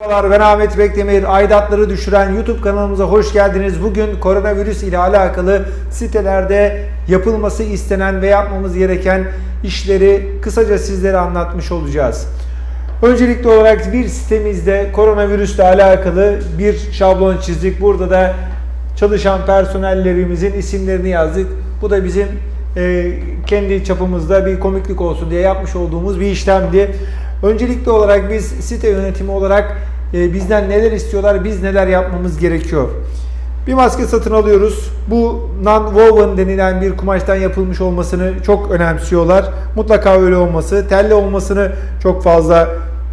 Merhabalar ben Ahmet Bekdemir. Aidatları düşüren YouTube kanalımıza hoş geldiniz. Bugün koronavirüs ile alakalı sitelerde yapılması istenen ve yapmamız gereken işleri kısaca sizlere anlatmış olacağız. Öncelikli olarak bir sitemizde koronavirüsle alakalı bir şablon çizdik. Burada da çalışan personellerimizin isimlerini yazdık. Bu da bizim e, kendi çapımızda bir komiklik olsun diye yapmış olduğumuz bir işlemdi. Öncelikli olarak biz site yönetimi olarak e, bizden neler istiyorlar, biz neler yapmamız gerekiyor. Bir maske satın alıyoruz. Bu non-woven denilen bir kumaştan yapılmış olmasını çok önemsiyorlar. Mutlaka öyle olması. Telli olmasını çok fazla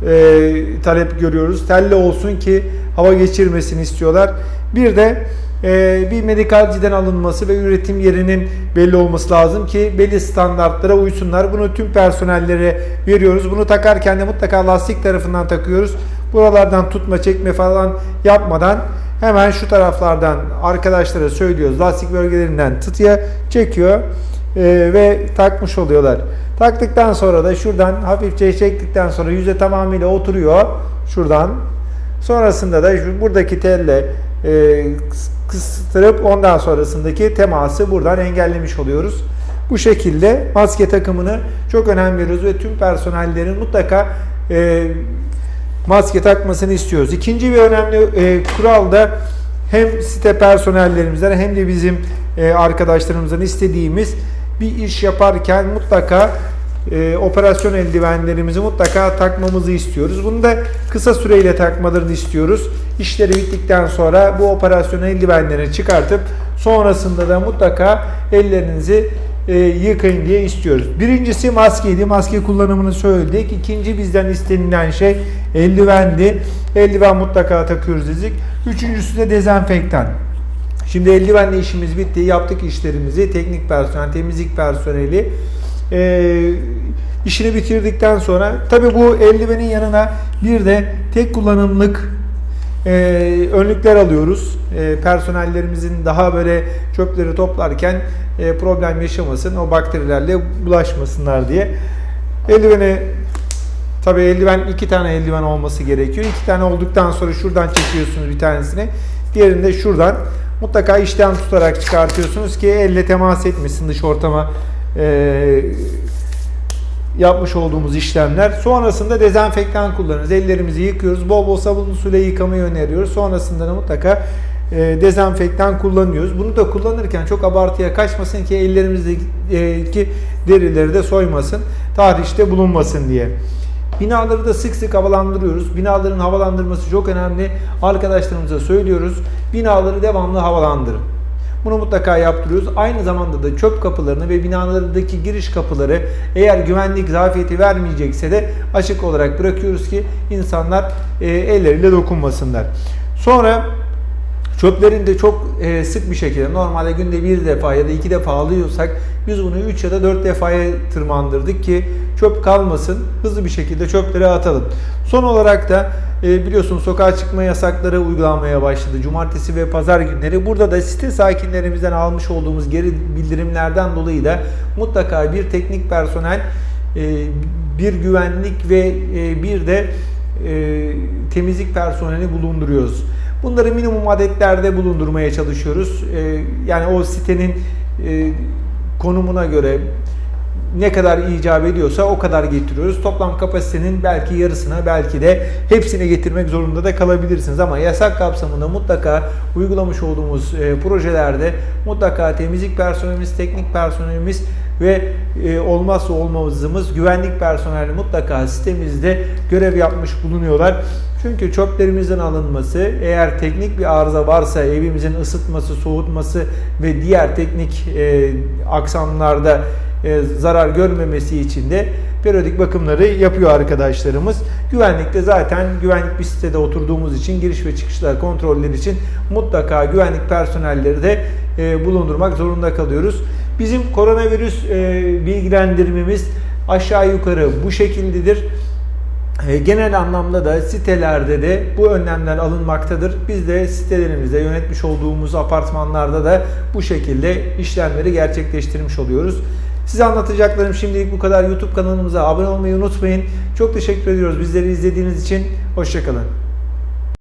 e, talep görüyoruz. Telli olsun ki hava geçirmesini istiyorlar. Bir de e, bir medikalciden alınması ve üretim yerinin belli olması lazım ki belli standartlara uysunlar. Bunu tüm personellere veriyoruz. Bunu takarken de mutlaka lastik tarafından takıyoruz. Buralardan tutma çekme falan yapmadan hemen şu taraflardan arkadaşlara söylüyoruz. Lastik bölgelerinden tıtıya çekiyor e, ve takmış oluyorlar. Taktıktan sonra da şuradan hafifçe çektikten sonra yüze tamamıyla oturuyor. Şuradan. Sonrasında da şu buradaki telle e, kıstırıp ondan sonrasındaki teması buradan engellemiş oluyoruz. Bu şekilde maske takımını çok önem veriyoruz ve tüm personellerin mutlaka e, maske takmasını istiyoruz. İkinci bir önemli e, kural da hem site personellerimizden hem de bizim e, arkadaşlarımızdan istediğimiz bir iş yaparken mutlaka e, operasyon eldivenlerimizi mutlaka takmamızı istiyoruz. Bunu da kısa süreyle takmalarını istiyoruz. İşleri bittikten sonra bu operasyon eldivenlerini çıkartıp sonrasında da mutlaka ellerinizi e, yıkayın diye istiyoruz. Birincisi maskeydi. Maske kullanımını söyledik. İkinci bizden istenilen şey eldivendi. Eldiven mutlaka takıyoruz dedik. Üçüncüsü de dezenfektan. Şimdi eldivenle işimiz bitti. Yaptık işlerimizi. Teknik personel, temizlik personeli e, işini bitirdikten sonra tabi bu eldivenin yanına bir de tek kullanımlık e, önlükler alıyoruz. E, personellerimizin daha böyle çöpleri toplarken e, problem yaşamasın, o bakterilerle bulaşmasınlar diye. Eldiveni Tabi eldiven iki tane eldiven olması gerekiyor. İki tane olduktan sonra şuradan çekiyorsunuz bir tanesini. Diğerini de şuradan mutlaka işten tutarak çıkartıyorsunuz ki elle temas etmesin dış ortama e, yapmış olduğumuz işlemler. Sonrasında dezenfektan kullanırız. Ellerimizi yıkıyoruz. Bol bol sabunlu suyla yıkamayı öneriyoruz. Sonrasında da mutlaka e, dezenfektan kullanıyoruz. Bunu da kullanırken çok abartıya kaçmasın ki ellerimizdeki derileri de soymasın. Tarihte bulunmasın diye. Binaları da sık sık havalandırıyoruz. Binaların havalandırması çok önemli. Arkadaşlarımıza söylüyoruz. Binaları devamlı havalandırın. Bunu mutlaka yaptırıyoruz. Aynı zamanda da çöp kapılarını ve binalardaki giriş kapıları eğer güvenlik zafiyeti vermeyecekse de açık olarak bırakıyoruz ki insanlar e, elleriyle dokunmasınlar. Sonra Çöplerin de çok e, sık bir şekilde normalde günde bir defa ya da iki defa alıyorsak biz bunu 3 ya da 4 defaya tırmandırdık ki çöp kalmasın hızlı bir şekilde çöpleri atalım. Son olarak da e, biliyorsunuz sokağa çıkma yasakları uygulanmaya başladı. Cumartesi ve pazar günleri. Burada da site sakinlerimizden almış olduğumuz geri bildirimlerden dolayı da mutlaka bir teknik personel, e, bir güvenlik ve e, bir de temizlik personeli bulunduruyoruz. Bunları minimum adetlerde bulundurmaya çalışıyoruz. Yani o sitenin konumuna göre ne kadar icap ediyorsa o kadar getiriyoruz. Toplam kapasitenin belki yarısına belki de hepsini getirmek zorunda da kalabilirsiniz. Ama yasak kapsamında mutlaka uygulamış olduğumuz e, projelerde mutlaka temizlik personelimiz, teknik personelimiz ve e, olmazsa olmazımız güvenlik personeli mutlaka sitemizde görev yapmış bulunuyorlar. Çünkü çöplerimizin alınması, eğer teknik bir arıza varsa evimizin ısıtması, soğutması ve diğer teknik e, aksamlarda e, zarar görmemesi için de periyodik bakımları yapıyor arkadaşlarımız. Güvenlikte zaten güvenlik bir sitede oturduğumuz için giriş ve çıkışlar kontrolleri için mutlaka güvenlik personelleri de e, bulundurmak zorunda kalıyoruz. Bizim koronavirüs e, bilgilendirmemiz aşağı yukarı bu şekildedir. E, Genel anlamda da sitelerde de bu önlemler alınmaktadır. Biz de sitelerimizde yönetmiş olduğumuz apartmanlarda da bu şekilde işlemleri gerçekleştirmiş oluyoruz. Size anlatacaklarım şimdilik bu kadar. YouTube kanalımıza abone olmayı unutmayın. Çok teşekkür ediyoruz bizleri izlediğiniz için. Hoşçakalın.